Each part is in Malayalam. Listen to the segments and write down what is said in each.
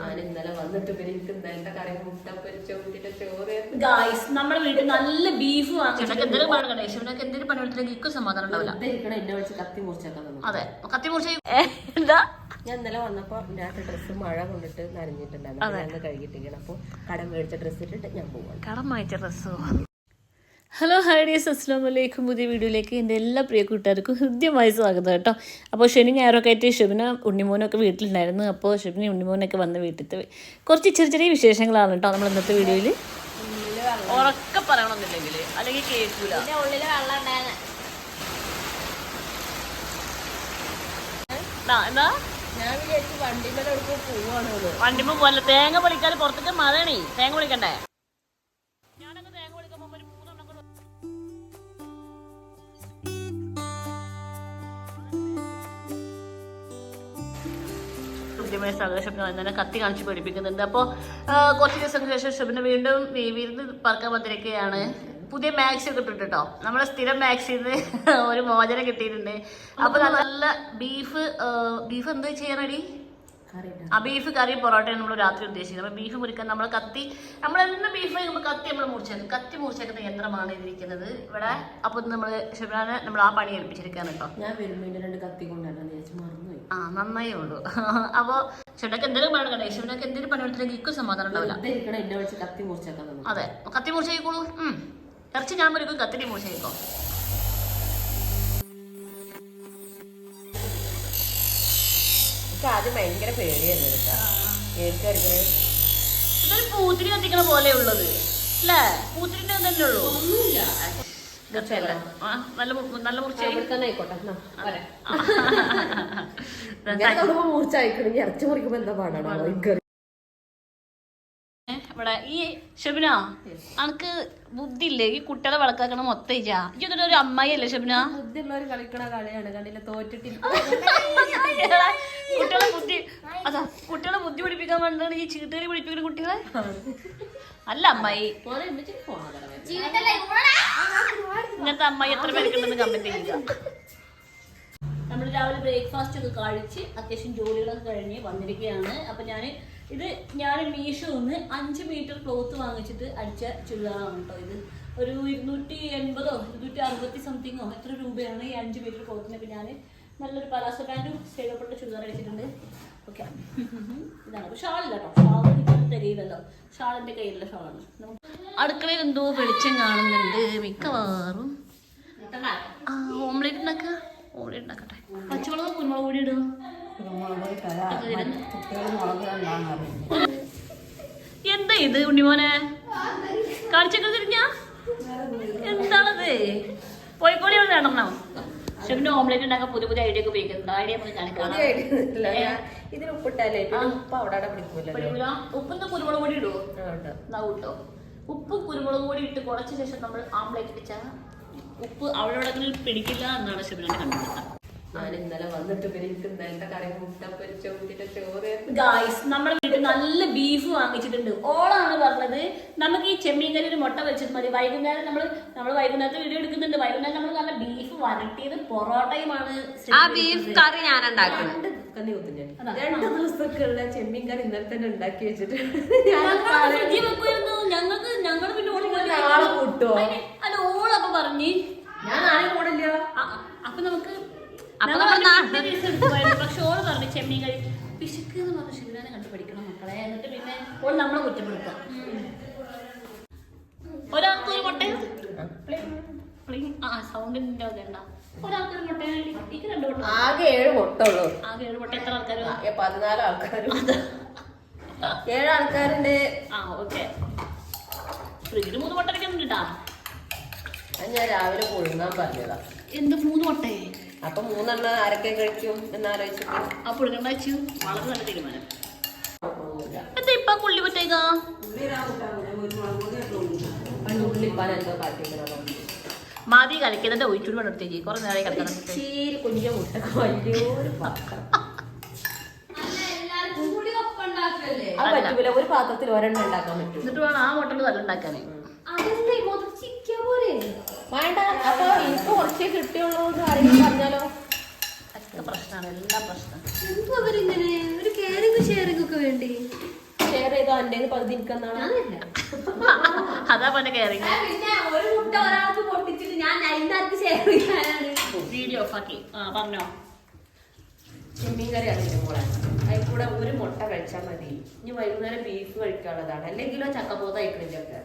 ഞാൻ ഇന്നലെ വന്നിട്ട് പിന്നെ എനിക്ക് ഇന്നലത്തെ കറി മുട്ട പൊരിച്ച കുട്ടിയുടെ ചോറ് ഗായ്സ് നമ്മുടെ വീട്ടിൽ നല്ല ബീഫ് വാങ്ങിച്ചിട്ട് എന്തെങ്കിലും പണി കണ്ടേ? ശിവനൊക്കെ എന്തെങ്കിലും പണി എടുത്തില്ലെങ്കിൽ ഇക്കും സമാധാനം ഉണ്ടാവില്ല. വെറുതെ ഇരിക്കണം എന്നെ വിളിച്ച് കത്തി മുറിച്ചേക്കാൻ തന്നു അതെ. കത്തി മുറിച്ച് എന്താ? ഞാൻ ഇന്നലെ വന്നപ്പോ എന്റെ ഡ്രസ്സ് മഴ കൊണ്ടിട്ട് നനഞ്ഞിട്ടുണ്ടായിരുന്നു. കഴുകിട്ടിരിക്കണം അപ്പൊ കടം മേടിച്ച ഡ്രസ്സ് ഇട്ടിട്ട് ഞാൻ പോവാണ്. കടം വാങ്ങിച്ച ഡ്രസ്സോ ഹലോ ഹായ് ഡിയസ് അസ്സാം വലൈക്കും പുതിയ വീഡിയോയിലേക്ക് എന്റെ എല്ലാ പ്രിയ കൂട്ടുകാർക്കും ഹൃദ്യമായി സ്വാഗതം കേട്ടോ. അപ്പോൾ ശനി ഞായറൊക്കെ ആയിട്ട് ഷെബിന ഉണ്ണിമോനൊക്കെ വീട്ടിലുണ്ടായിരുന്നു. അപ്പോൾ ഷെബിന ഉണ്ണിമോനൊക്കെ വന്ന വീട്ടിൽ കുറച്ച് ചെറിയ ചെറിയ വിശേഷങ്ങളാണ് കേട്ടോ നമ്മൾ ഇന്നത്തെ വീഡിയോയിൽ ഉറക്കെ പറയണമെന്നില്ലെങ്കിൽ അല്ലെങ്കിൽ കേൾക്കൂല. എന്താ? വണ്ടിമ്മ പോലെ തേങ്ങ പൊളിക്കാതെ പുറത്തേക്ക് മഴയാണേ. തേങ്ങ പൊളിക്കണ്ടേ? കൃത്യമായ സന്ദേശം തന്നെ കത്തി കാണിച്ച് പഠിപ്പിക്കുന്നുണ്ട്. അപ്പോൾ കുറച്ച് ദിവസങ്ങൾക്ക് ശേഷം ഷുബിന് വീണ്ടും വിരുന്ന് പറക്കാൻ വന്നിരിക്കുകയാണ്. പുതിയ മാക്സി ഒക്കെ ഇട്ടിട്ട് കേട്ടോ നമ്മളെ സ്ഥിരം മാക്സിന്ന് ഒരു മോചനം കിട്ടിയിട്ടുണ്ട്. അപ്പൊ നല്ല ബീഫ് ബീഫ് എന്താ ചെയ്യാനടി? ആ ബീഫ് കറി പൊറോട്ടയാണ് നമ്മൾ രാത്രി ഉദ്ദേശിക്കുന്നത്. അപ്പോൾ ബീഫ് മുറിക്കാൻ നമ്മൾ കത്തി നമ്മൾ എന്ന് ബീഫ് കഴിക്കുമ്പോൾ കത്തി നമ്മൾ മുറിച്ചേക്കും കത്തി മുറിച്ചേക്കുന്ന യന്ത്രമാണ് ഇതിരിക്കുന്നത്. ഇവിടെ അപ്പോൾ നമ്മൾ ഷിബിനാനെ നമ്മൾ ആ പണി ഏൽപ്പിച്ചിരിക്കാൻ കേട്ടോ. ഞാൻ വരുമ്പോ രണ്ട് കത്തി മറന്നുപോയി ആ നന്നായേ ഉള്ളൂ. അപ്പോൾ ചേട്ടക്ക് എന്തെങ്കിലും പണി കണ്ടേ യേശുവിനൊക്കെ എന്തെങ്കിലും പണി എടുത്തില്ലെങ്കിൽ ഇക്കും സമാധാനം ഉണ്ടാവില്ല. എന്നെ വിളിച്ച് കത്തി മുറിച്ചേക്കാൻ അതെ. കത്തി മുറിച്ചേക്കോളൂ. ഉം. ഇറച്ചി ഞാൻ മുറിക്കും കത്തിരി മുറിച്ചേക്കോ. ആദ്യം ഭയങ്കര പേടിയായിരുന്നു ഇതൊരു പൂത്തിരി കത്തിക്കണ പോലെ ഉള്ളത്. അല്ലേ? പൂത്തിരിന്റെ തന്നെ ഉള്ളൂ. ഒന്നുമില്ല. നല്ല നല്ല മുറിച്ചായി ഇറച്ചി മുറിക്കുമ്പോ എന്താ പാടാണോ? എനിക്ക് ഇവിടെ ഈ ഷബിന അനക്ക് ബുദ്ധിയില്ലേ? ഈ കുട്ടികളെ വളക്കാക്കണ മൊത്തം ഇജാ ഈ എന്നിട്ട് ഒരു അമ്മായി അല്ലേ ഷബിന? ബുദ്ധിയുള്ളവർ കളിക്കണ കളിയാണ്. കണ്ടില്ല? തോറ്റിട്ടില്ല കുട്ടികളെ ബുദ്ധി അതാ കുട്ടികളെ ബുദ്ധി പിടിപ്പിക്കാൻ വേണ്ടിയാണ് ഈ ചീട്ടുകളി പഠിപ്പിക്കുന്ന കുട്ടികളെ. അല്ല അമ്മായി? ഇങ്ങനത്തെ അമ്മായി എത്ര പേർക്കുണ്ടെന്ന് കമന്റ് ചെയ്യുക. രാവിലെ ബ്രേക്ക്ഫാസ്റ്റ് ഒക്കെ കഴിച്ച് അത്യാവശ്യം ജോലികളൊക്കെ കഴിഞ്ഞ് വന്നിരിക്കുകയാണ്. അപ്പൊ ഞാൻ ഇത് ഞാൻ മീഷോ നിന്ന് അഞ്ച് മീറ്റർ ക്ലോത്ത് വാങ്ങിച്ചിട്ട് അടിച്ച ചുരിദാറാണ് കേട്ടോ ഇത്. ഒരു ഇരുന്നൂറ്റി എൺപതോ ഇരുന്നൂറ്റി അറുപത്തി സംതിങ്ങോ എത്ര രൂപയാണ് ഈ അഞ്ച് മീറ്റർ ക്ലോത്തിനൊക്കെ ഞാൻ നല്ലൊരു പലാസോ പാന്റും സൈഡപ്പെട്ട ചുരിദാർ അടിച്ചിട്ടുണ്ട്. ഓക്കെ ഇതാണ്. അപ്പോൾ ഷാളില്ല കേട്ടോ ഷാൾ തികയില്ലല്ലോ ഷാളിന്റെ കയ്യിലുള്ള ഷാളാണ് അടുക്കളയിൽ എന്തോ വെളിച്ചം കാണുന്നുണ്ട് മിക്കവാറും. ഓംലേറ്റ് ഉണ്ടാക്കുക ഓംലേറ്റ് ഉണ്ടാക്കട്ടെ എന്താ ഇത് ഉണ്ണിമോനെ? കാണിച്ചൊക്കെ തിരിഞ്ഞ എന്താണത്? കോഴിക്കോടി വേണമെന്നോ ഷെഫിന്റെ ഓംലേറ്റ് ഉണ്ടാക്കാൻ പുതിയ പുതിയ ഐഡിയ ഒക്കെ ഉപയോഗിക്കുന്നുണ്ട്. ഐഡിയ നമുക്ക് കാണിക്കാം ഇതിന് ഉപ്പിട്ടാലേ പിന്നെ ഉപ്പ് അവിടെ ഉപ്പിന്ന് കുരുമുളക് പൊടി ഇടുവോ? ഉണ്ടാവൂട്ടോ ഉണ്ട്. ഉപ്പും കുരുമുളക് പൊടി ഇട്ട് കുറച്ച ശേഷം നമ്മൾ ആംപ്ലേറ്റ് ഇടിച്ചാൽ ഉപ്പ് അവിടെ ഇവിടെ പിടിക്കില്ല എന്നാണ് ഷെഫിനെ കണ്ടുപിടുത്തം. ഞാൻ ഇന്നലെ വന്നിട്ട് എനിക്ക് ഇന്നലത്തെ കറി മുട്ട പൊരിച്ച കുട്ടിയുടെ ചോറ് ഗായ്സ് നമ്മുടെ വീട്ടിൽ നല്ല ബീഫ് വാങ്ങിച്ചിട്ടുണ്ട്. ഓളാണ് പറഞ്ഞത് നമുക്ക് ഈ ചെമ്മീൻ കറി ഒരു മുട്ട വെച്ചിട്ട് മതി. വൈകുന്നേരം നമ്മൾ നമ്മൾ വൈകുന്നേരത്തെ വീഡിയോ എടുക്കുന്നുണ്ട്. വൈകുന്നേരം നമ്മൾ നല്ല ബീഫ് വരട്ടിയത് പൊറോട്ടയുമാണ് ആ ബീഫ് കറി ഞാൻ ഉണ്ടാക്കണം. രണ്ട് ദിവസത്തേക്കുള്ള ചെമ്മീൻ കറി ഇന്നലെ തന്നെ ഉണ്ടാക്കി വെച്ചിട്ട് ഞങ്ങൾക്ക് ഞങ്ങൾ പിന്നെ ഓളെ കൂട്ടോ? അല്ല ഓളപ്പൊ പറഞ്ഞു ഞാൻ നാളെ കൂടില്ല അ- അ- അപ്പൊ നമുക്ക് അപ്പൊ ഞങ്ങൾ നമ്മൾ നാ- പിറ്റേ ദിവസം എടുത്ത് പോയത്. പക്ഷെ കഴി പിശുക്ക് എന്ന് പറഞ്ഞ ശിവനെ കണ്ടു പഠിക്കണം മക്കളെ. എന്നിട്ട് പിന്നെ ഓൾ നമ്മളെ കുറ്റപ്പെടുത്താം. ഒരാൾക്ക് ഒരു മുട്ട. ആ സൗണ്ടിന്റെ വേണ്ട ഒരാൾക്ക് ഒരു മുട്ട എനിക്ക് രണ്ട് മുട്ട ആകെ ഏഴ് മുട്ട ഉള്ളൂ ആകെ ഏഴ് മുട്ട എത്ര ആൾക്കാർ ആകെ പതിനാല് ആൾക്കാർ ഏഴ് ആൾക്കാരുണ്ട്. ആ ഓക്കെ. ഫ്രിഡ്ജിൽ മൂന്ന് മുട്ട അടിക്കുന്നുണ്ട് കേട്ടാ അത് ഞാൻ രാവിലെ പുഴുങ്ങാൻ പറഞ്ഞതാ. എന്ത് മൂന്ന് മുട്ടേ അപ്പൊ മൂന്നെണ്ണം ആരൊക്കെ കഴിച്ചു എന്നാലോചിച്ചു ആ പുഴുങ്ങണ്ട വെച്ചു വളരെ നല്ല തീരുമാനം. ഒന്നുമില്ല. എന്താ ഇപ്പൊ പുള്ളി പറ്റേക്കാ പണ്ട് ഉള്ളിപ്പാൻ എന്തോ കാട്ടിക്കണം മതി കളിക്കുന്നത് ഒഴിച്ചൂടി വേണം എടുത്തേക്ക് കുറെ നേരം കളിക്കണം ചീരി കുഞ്ഞു മുട്ടക്ക് വലിയൊരു പാത്രം. അത് പറ്റൂല. ഒരു പാത്രത്തിൽ ഒരെണ്ണം ഉണ്ടാക്കാൻ പറ്റും എന്നിട്ട് വേണം ആ മുട്ട നല്ല ഉണ്ടാക്കാനേ. വേണ്ട അപ്പൊ എനിക്ക് കുറച്ചേ കിട്ടിയുള്ളൂ എന്ന് ആരെങ്കിലും പറഞ്ഞാലോ? ഒക്കെ പ്രശ്നമാണ് എല്ലാ പ്രശ്നം അവരിങ്ങനെ? ഒരു കെയറിംഗ് ഷെയറിംഗ് ഒക്കെ ഷെയർ ചെയ്തോ? എന്റെ പകുതി എനിക്കെന്നാണ്? അതാ പോലെ കയറി പിന്നെ ഒരു മുട്ട ഒരാൾക്ക് പൊട്ടിച്ചിട്ട് ഞാൻ അതിനകത്ത് ഷെയർ ചെയ്യാനാണ്. വീഡിയോ ഓഫാക്കി ആ പറഞ്ഞോ. ചെമ്മീൻ കറി അറിയില്ല മോളെ അതിൽ കൂടെ ഒരു മുട്ട കഴിച്ചാൽ മതി. ഇനി വൈകുന്നേരം ബീഫ് കഴിക്കാനുള്ളതാണ്. അല്ലെങ്കിലോ ചക്കപ്പോത കഴിക്കണില്ലൊക്കെ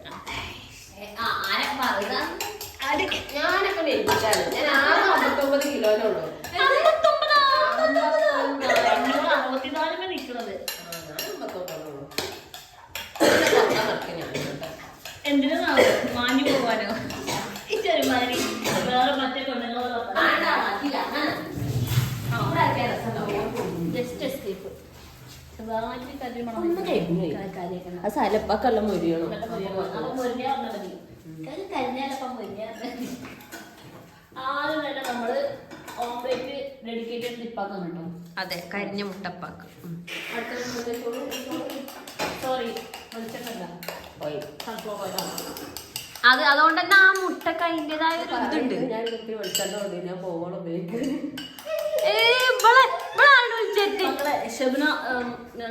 ആ ആരെ പറയുക ഞാനൊക്കെ നെല്ലിച്ചാണ് ഞാൻ അമ്പത്തൊമ്പത്. എന്തിനാ മാഞ്ഞു പോവാനോ? ചെറുമാതിരി വേറെ മറ്റേ പെണ്ണുങ്ങളെ ജസ്റ്റ് എസ്കേപ്പ് അത് മുരിയണം. മതി. കരി കരിഞ്ഞാലപ്പം മുരിങ്ങ ആദ്യം തന്നെ നമ്മൾ ഓംലേറ്റ് കേട്ടോ അതെ കരിഞ്ഞ മുട്ടപ്പാക്ക്. സോറി അത് അതുകൊണ്ട് തന്നെ ആ മുട്ടക്ക് അതിന്റെതായ ഒരു ഇതുണ്ട്. ഷബിന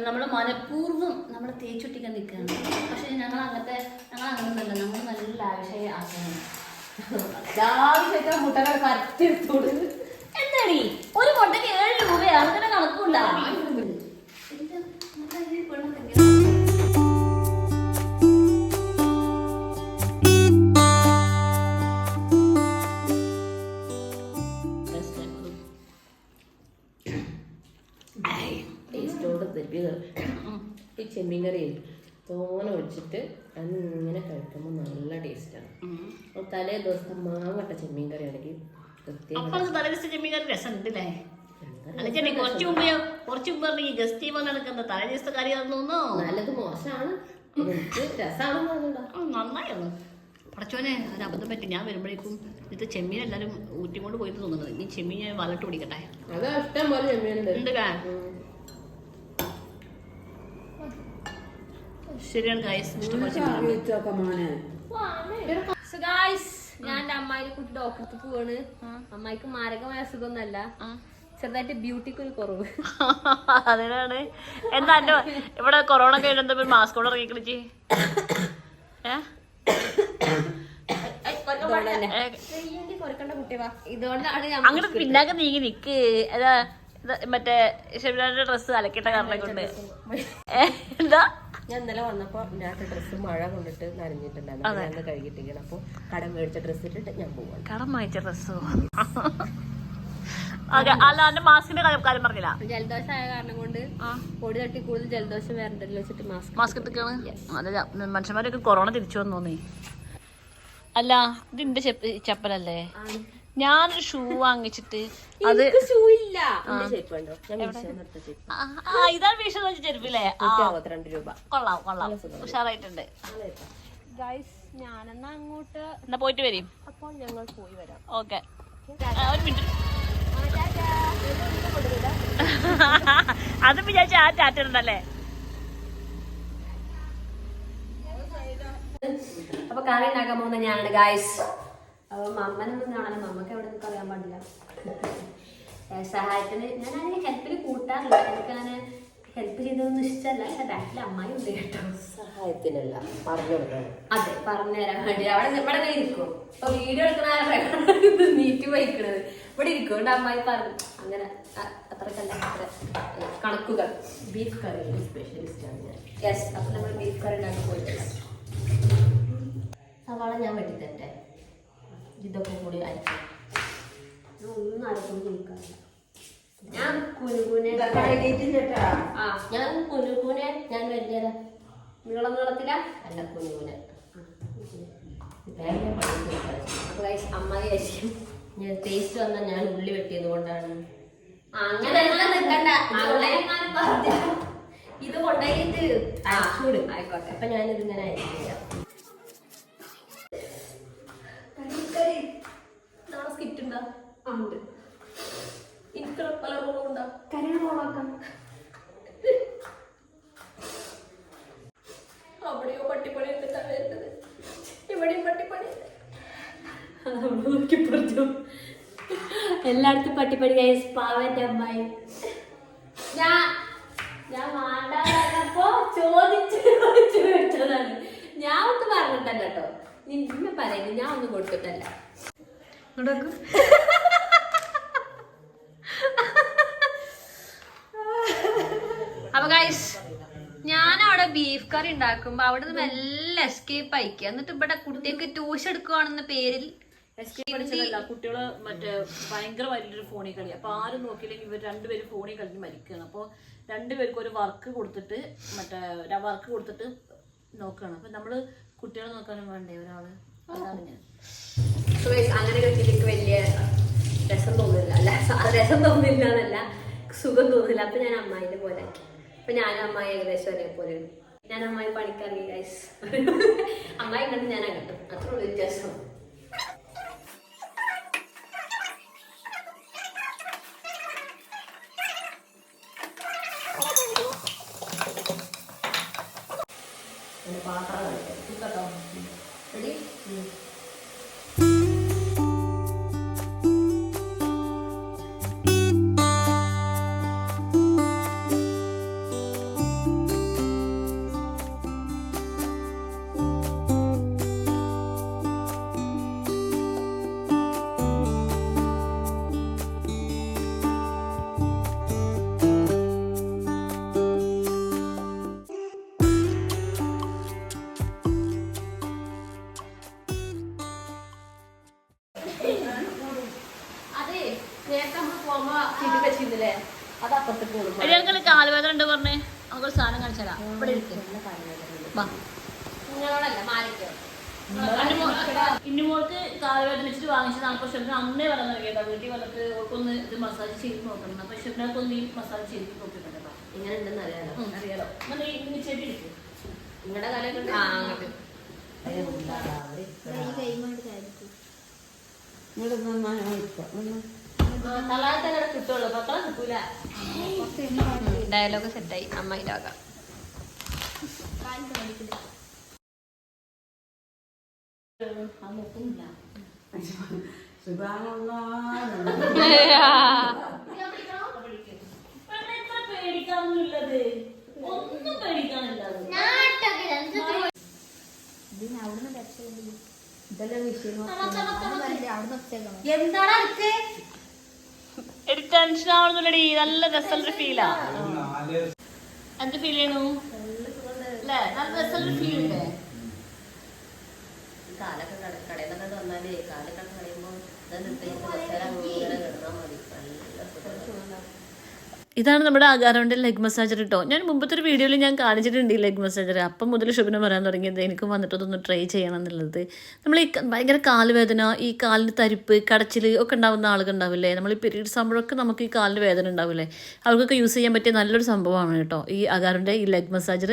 നമ്മൾ മനഃപൂർവം നമ്മൾ തേച്ചൊട്ടിക്കാൻ നിൽക്കുകയാണ്. പക്ഷെ ഞങ്ങൾ അങ്ങനത്തെ ഞങ്ങൾ അങ്ങനൊന്നല്ല നമ്മൾ നല്ല ലാവിഷായി ആശയമാണ് രാവിലെ മുട്ടകൾ പരത്തിയെടുത്തോട് എന്താടി? ഒരു മുട്ടയ്ക്ക് ഏഴ് രൂപയാണ് അതിന്റെ കണക്കുണ്ട. ഈ ചെമ്മീൻ കറി തോന ഒഴിച്ചിട്ട് അങ്ങനെ കഴിക്കുമ്പോൾ നല്ല ടേസ്റ്റാണ് തലേ ദിവസം മാങ്ങട്ട ചെമ്മീൻ കറി ആണെങ്കിൽ പ്രത്യേക അപ്പൊ അത് തലേദിവസം ചെമ്മീൻ രസം? ഉണ്ടല്ലേ അല്ല കുറച്ച് മുമ്പ് കുറച്ച് മുമ്പ് പറഞ്ഞു ഈ ഗസ്റ്റ് വന്ന് നടക്കുന്ന തലേ ദിവസത്തെ തോന്നുന്നു. നല്ലത് മോശമാണ്. എനിക്ക് രസമാണെന്ന് പറഞ്ഞിട്ടുണ്ടോ നന്നായിരുന്നു. പടച്ചോനെ ഒരു അബദ്ധം പറ്റി. ഞാൻ വരുമ്പോഴേക്കും ഇത് ചെമ്മീൻ എല്ലാരും എല്ലാവരും ഊറ്റിക്കൊണ്ട് പോയിട്ട് തോന്നുന്നത്. ഇനി ചെമ്മീൻ ഞാൻ വലട്ട് പിടിക്കട്ടെ? ഇഷ്ടം ഉണ്ടല്ലേ? ഉം. ശരിയാണ് ഗായ്സ് guys, ഞാൻ എന്റെ അമ്മായി കുട്ടി ഡോക്ടർക്ക് പോവാണ്. അമ്മായിക്ക് മാരകമായ അസുഖമൊന്നല്ല ചെറുതായിട്ട് ബ്യൂട്ടിക്ക് ഒരു കുറവ്. അതിനാണ്. എന്താ എന്റെ ഇവിടെ കൊറോണ കഴിഞ്ഞ മാസ്ക് കൊണ്ട് ഇറങ്ങി കളിച്ച് കുറക്കണ്ട കുട്ടി വാ. ഇതുകൊണ്ടാണ് ഞാൻ അങ്ങനെ പിന്നാക്കെ നീങ്ങി നിക്ക്. മറ്റേ ഷെബിനാന്റെ ഡ്രസ്സ് അലക്കിട്ട കാരണം കൊണ്ട് എന്താ? ഞാൻ ഇന്നലെ വന്നപ്പോ രാത്രി ഡ്രസ്സ് മഴ കൊണ്ടിട്ട് നനഞ്ഞിട്ടുണ്ടായിരുന്നു. ഞാൻ കഴുകിട്ടിരിക്കണം അപ്പൊ കടം മേടിച്ച ഡ്രസ്സ് ഇട്ടിട്ട് ഞാൻ പോവാണ്. കടം വാങ്ങിച്ച ഡ്രസ്സോ അതെ അല്ല എന്റെ മാസ്കിന്റെ കാര്യം കാര്യം പറഞ്ഞില്ല. ജലദോഷം ആയ കാരണം കൊണ്ട് പൊടി തട്ടി കൂടുതൽ ജലദോഷം വരണ്ടല്ലോ വെച്ചിട്ട് മാസ്ക് മാസ്ക് അതെ മനുഷ്യന്മാരൊക്കെ കൊറോണ തിരിച്ചു വന്നു തോന്നി അല്ല ഇതിന്റെ ചെപ്പ- ചപ്പലല്ലേ? ഞാനൊരു ഷൂ വാങ്ങിച്ചിട്ട് അത് ഷൂ ഇല്ല. ഞാൻ ഇതാണ് വിഷം വെച്ച ചെരുപ്പില്ലേ നൂറ്റി രൂപ. കൊള്ളാം കൊള്ളാം. ഉഷാറായിട്ടുണ്ട്. ഗൈസ് ഞാനെന്നാ അങ്ങോട്ട് എന്നാ പോയിട്ട് വരും. അപ്പോൾ ഞങ്ങൾ പോയി വരാം. ഓക്കെ. ഒരു മിനിറ്റ്. അത് വിചാരിച്ച ആ ടാറ്റ ഉണ്ടല്ലേ അപ്പൊ കറി ഉണ്ടാക്കാൻ പോകുന്ന ഞാനാണ് ഗായ്സ് അപ്പൊ അമ്മനൊന്നും കാണാനും മമ്മക്ക് എവിടെ നിൽക്കാൻ അറിയാൻ പാടില്ല സഹായത്തിന് ഞാൻ അതിന് ഹെൽപ്പിൽ കൂട്ടാറില്ല. എനിക്കങ്ങനെ ഹെൽപ്പ് ചെയ്തതൊന്നും ഇഷ്ടമല്ല പക്ഷെ ബാക്കിൽ അമ്മായി ഉണ്ട് കേട്ടോ. സഹായത്തിനല്ല പറഞ്ഞു അതെ പറഞ്ഞു തരാൻ വേണ്ടി. അവിടെ ഇവിടെ ഇരിക്കും. ഇപ്പൊ വീഡിയോ എടുക്കുന്ന ഇത് നീറ്റ് വഹിക്കണത് ഇവിടെ ഇരിക്കും. ഇവിടെ അമ്മായി പറഞ്ഞു. അങ്ങനെ അത്രക്കല്ല. അത്ര കണക്കുകൾ. ബീഫ് കറി സ്പെഷ്യലിസ്റ്റ് ആണ് ഞാൻ. യെസ് അപ്പൊ നമ്മൾ ബീഫ് കറി ഉണ്ടാക്കി പോയിട്ടില്ല സവാള ഞാൻ വെട്ടിത്തരട്ടെ? ഇതൊക്കെ കൂടി അയച്ചു ഞാൻ ഒന്നും ആർക്കും കേൾക്കാറില്ല ഞാൻ കുനുകുനെ ഞാൻ കുനുകുനെ ഞാൻ വലിയ നീളം നീളത്തില? അല്ല കുനുകുനെ. അപ്പൊ ഞാൻ ടേസ്റ്റ് വന്നാൽ ഞാൻ ഉള്ളി വെട്ടിയത് കൊണ്ടാണ്. അങ്ങനെ നിൽക്കണ്ട. പറഞ്ഞാ ഇത് കൊണ്ടുപോയിട്ട് അയച്ചൂട് ആയിക്കോട്ടെ. അപ്പൊ ഞാനിതിങ്ങനെ ഇങ്ങനെ നാളെ സ്കിറ്റ് ഉണ്ടോ ഉണ്ട്. എനിക്ക് പല റോളുണ്ടോ കരയാണ് റോളാക്കാം അവിടെയോ പട്ടിപ്പണി എന്നിട്ടാണ് വരുന്നത്? ഇവിടെയും പട്ടിപ്പണി. എല്ലായിടത്തും പട്ടിപ്പടി കൈസ് പാവന്റെ അമ്മായി. ഞാൻ ഞാൻ വേണ്ട ചോദിച്ചു ചോദിച്ചു വെച്ചതാണ് ഞാൻ ഒന്നും പറഞ്ഞിട്ടല്ല കേട്ടോ. നിന്നെ പറയുന്നത് ഞാൻ ഒന്നും കൊടുത്തിട്ടല്ല. അപ്പൊ ഗൈസ് ഞാൻ അവിടെ ബീഫ് കറി ഉണ്ടാക്കുമ്പോ അവിടെ നിന്ന് മെല്ലെ എസ്കേപ്പ് അയക്കുക എന്നിട്ട് ഇവിടെ കുട്ടിയൊക്കെ ട്യൂഷൻ എടുക്കുവാണെന്ന പേരിൽ കുട്ടികൾ മറ്റേ ഭയങ്കര വലിയൊരു ഫോണിൽ കളി അപ്പൊ ആരും നോക്കിയില്ലെങ്കിൽ ഇവർ രണ്ടുപേരും ഫോണിൽ കളിക്ക് മരിക്കുകയാണ് അപ്പോൾ രണ്ടുപേർക്കും ഒരു വർക്ക് കൊടുത്തിട്ട് മറ്റേ വർക്ക് കൊടുത്തിട്ട് നോക്കുകയാണ് അപ്പൊ നമ്മൾ കുട്ടികളെ നോക്കാനും വേണ്ടേ ഒരാൾ? അങ്ങനെ എനിക്ക് വലിയ രസം തോന്നുന്നില്ല. അല്ല രസം തോന്നുന്നില്ല എന്നല്ല സുഖം തോന്നുന്നില്ല. അപ്പൊ ഞാൻ അമ്മായിന്റെ പോലെ ആക്കി. അപ്പൊ ഞാൻ അമ്മായി ഏകദേശം ഒരേപോലെ ഞാൻ അമ്മായി പണിക്കാറില്ല അമ്മായി കണ്ട് ഞാൻ അകട്ടും അത്ര ഉള്ളൂ ഞങ്ങൾക്ക് കാലുവേദന ഉണ്ട് പറഞ്ഞേ? നമുക്കൊരു സാധനം കാണിച്ചാലാ ഇവിടെ മാറിക്കോ ഇന്നുമോൾക്ക് കാലുവേദന വെച്ചിട്ട് വാങ്ങിച്ചതാണ് അപ്പൊ ഷെഫിന് അന്നേ പറഞ്ഞു കേട്ടോ. വീട്ടിൽ വന്നിട്ട് ഓൾക്കൊന്ന് ഇത് മസാജ് ചെയ്ത് നോക്കണം. അപ്പൊ ഷെഫിനൊക്കെ ഈ മസാജ് ചെയ്ത് നോക്കിയിട്ടുണ്ടല്ലോ ഇങ്ങനെ ഉണ്ടെന്ന് അറിയാലോ. അറിയാലോ. ചെടി എടുക്കും നിങ്ങളുടെ കാലൊക്കെ ആ അങ്ങോട്ട്. തലാത്ത കിട്ടുള്ളൂ. മക്കളെ കിട്ടൂല. ഡയലോഗ് സെറ്റായി അമ്മയുടെ ആകാം ആ നോക്കുന്നില്ല പെണ്ണെ എത്ര പേടിക്കാനൊന്നുമില്ലത് ഒന്നും പേടിക്കാനില്ലത് എന്താണ് അടുത്ത് എടി ടെൻഷൻ ആവുന്നില്ലടി നല്ല രസമുള്ള ഫീലാ എന്ത് ഫീൽ ചെയ്യണു? നല്ല രസമുള്ള ഫീൽ ഇല്ലേ? കാലൊക്കെ കട- കടയിൽ നിന്നൊക്കെ വന്നാലേ കാലൊക്കെ കളയുമ്പോൾ ഇതൊന്നും ഇട്ട് കുറച്ച് നേരം ഇങ്ങനെ കിടന്നാൽ മതി നല്ല സുഖം ഇതാണ് നമ്മുടെ ആകാരവന്റെ ലെഗ് മസാജർ കേട്ടോ ഞാൻ മുമ്പത്തെ ഒരു വീഡിയോയിൽ ഞാൻ കാണിച്ചിട്ടുണ്ട് ഈ ലെഗ് മസാജർ അപ്പം മുതൽ ശുഭന പറയാൻ തുടങ്ങിയത് എനിക്കും വന്നിട്ട് ട്രൈ ചെയ്യണം എന്നുള്ളത്. നമ്മൾ ഈ ഭയങ്കര കാലുവേദന ഈ കാലിന് തരിപ്പ് കടച്ചിൽ ഒക്കെ ഉണ്ടാവുന്ന ആളുകൾ ഉണ്ടാവില്ലേ? നമ്മൾ ഈ പീരീഡ്സ് ആകുമ്പോഴൊക്കെ നമുക്ക് ഈ കാലിന് വേദന ഉണ്ടാവില്ലേ? അവർക്കൊക്കെ യൂസ് ചെയ്യാൻ പറ്റിയ നല്ലൊരു സംഭവമാണ് കേട്ടോ ഈ അകാരന്റെ ഈ ലെഗ് മസാജർ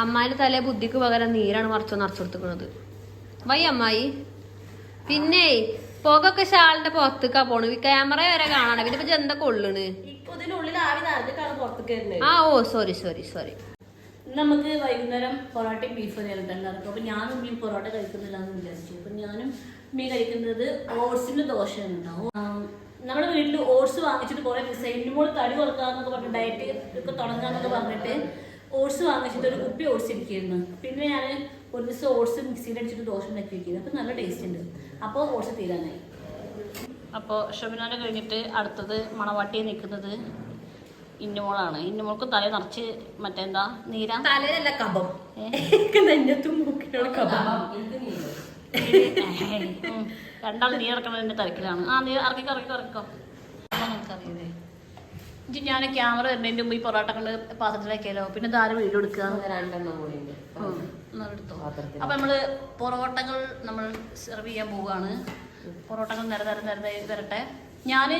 അമ്മായിന്റെ തലേ ബുദ്ധിക്ക് പകരം നീരാണ് മറിച്ചോ നിറച്ചു കൊടുത്തിരിക്കുന്നത് വൈ അമ്മായി. പിന്നെ പുകൊക്കെ ഷാളിന്റെ പുറത്തേക്കാ പോണ് ഈ ക്യാമറ വരെ കാണണം. പിന്നെ ഇപ്പൊ എന്തൊക്കെ വരുന്നത്. ആ ഓ സോറി സോറി സോറി നമുക്ക് വൈകുന്നേരം പൊറോട്ടയും ബീഫ് നേരിട്ട് ഉണ്ടാക്കും അപ്പൊ ഞാനും മീൻ പൊറോട്ട കഴിക്കുന്നില്ല എന്ന് വിചാരിച്ചു. അപ്പൊ ഞാനും മീൻ കഴിക്കുന്നത് ഓട്സിന്റെ ദോശ ഉണ്ടാവും നമ്മുടെ വീട്ടിൽ ഓട്സ് വാങ്ങിച്ചിട്ട് കുറെ ദിവസം ഇന്നുമ്പോൾ തടി കുറക്കാന്നൊക്കെ പറഞ്ഞ് ഡയറ്റ് ഒക്കെ തുടങ്ങാന്നൊക്കെ പറഞ്ഞിട്ട് ഓട്സ് വാങ്ങിച്ചിട്ട് ഒരു കുപ്പി ഓട്സ് ഇരിക്കുന്നു പിന്നെ ഞാൻ ഒരു ദിവസം ഓട്സ് മിക്സിയിൽ അടിച്ചിട്ട് ദോശ ഉണ്ടാക്കി വെക്കുന്നത് അപ്പം നല്ല ടേസ്റ്റ് ഉണ്ട്. അപ്പോൾ ഓട്സ് തീരാനായി. അപ്പോൾ ഷമിനാനെ കഴിഞ്ഞിട്ട് അടുത്തത് മണവാട്ടിയെ നിൽക്കുന്നത് ഇന്നുമോളാണ്. ഇന്നുമോൾക്ക് തല നിറച്ച് മറ്റെന്താ? നീര? തലയിലല്ല നെഞ്ഞത്തും മൂക്കിനോട് ഉം. രണ്ടാൾ നീ ഇറക്കണതിന്റെ തിരക്കിലാണ്. ആ നീ ഇറക്കിക്കോ ഇറക്കിക്കോ ഇറക്കിക്കോ നമുക്കറിയതേ ഇജ്ജ് ഞാൻ ക്യാമറ വരുന്നതിന്റെ മുമ്പ് ഈ പൊറോട്ട കണ്ട് പാത്രത്തിലാക്കിയാലോ? പിന്നെ ധാരം വീട് എടുക്കുക രണ്ടെണ്ണം കൂടി എടുത്തോ. അപ്പൊ നമ്മൾ പൊറോട്ടകൾ നമ്മൾ സെർവ് ചെയ്യാൻ പോവുകയാണ്. പൊറോട്ടകൾ നിര നിര നിര വരട്ടെ. ഞാൻ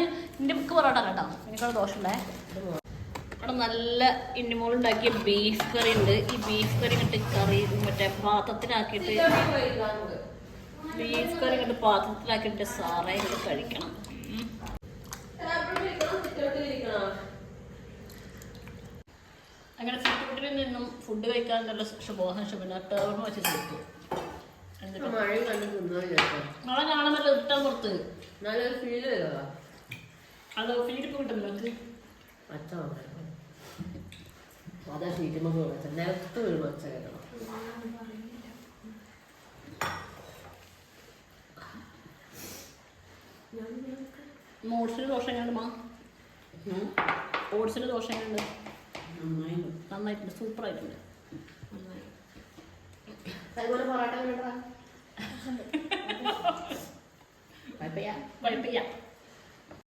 എന്റെ ബുക്ക് പൊറോട്ട കേട്ടോ. എനിക്കുള്ള ദോഷമുണ്ടേ. അവിടെ നല്ല ഇന്നിമോൾ ഉണ്ടാക്കിയ ബീഫ് കറി ഉണ്ട്. ഈ ബീഫ് കറി ഇങ്ങോട്ട് കറി മറ്റേ പാത്രത്തിലാക്കിയിട്ട് ബീഫ് കറി ഇങ്ങോട്ട് പാത്രത്തിലാക്കിയിട്ട് സാറേ ഇങ്ങോട്ട് കഴിക്കണം. അങ്ങനെ സിറ്റുവിട്ടിൽ നിന്നും ഫുഡ് കഴിക്കാനുള്ള ശുഭോഹം ശുഭന ടേർന്ന് വെച്ച് കൊടുത്തു മഴ പറ്റില്ല ഇട്ടാൻ പുറത്ത്. നല്ലൊരു ഫീൽ വരുവാ ഫീൽ ഇപ്പൊ കിട്ടും നിങ്ങൾക്ക് അതാ നിലത്ത് ഓട്സിന് ദോഷം എങ്ങനെയുണ്ട് മാ? ഓട്സിന് ദോഷം എങ്ങനെയുണ്ട്? നന്നായിട്ടുണ്ട് സൂപ്പർ ആയിട്ടുണ്ട്. അതുപോലെ പൊറോട്ട വേണ്ടാ കുഴപ്പമില്ല. കുഴപ്പമില്ല.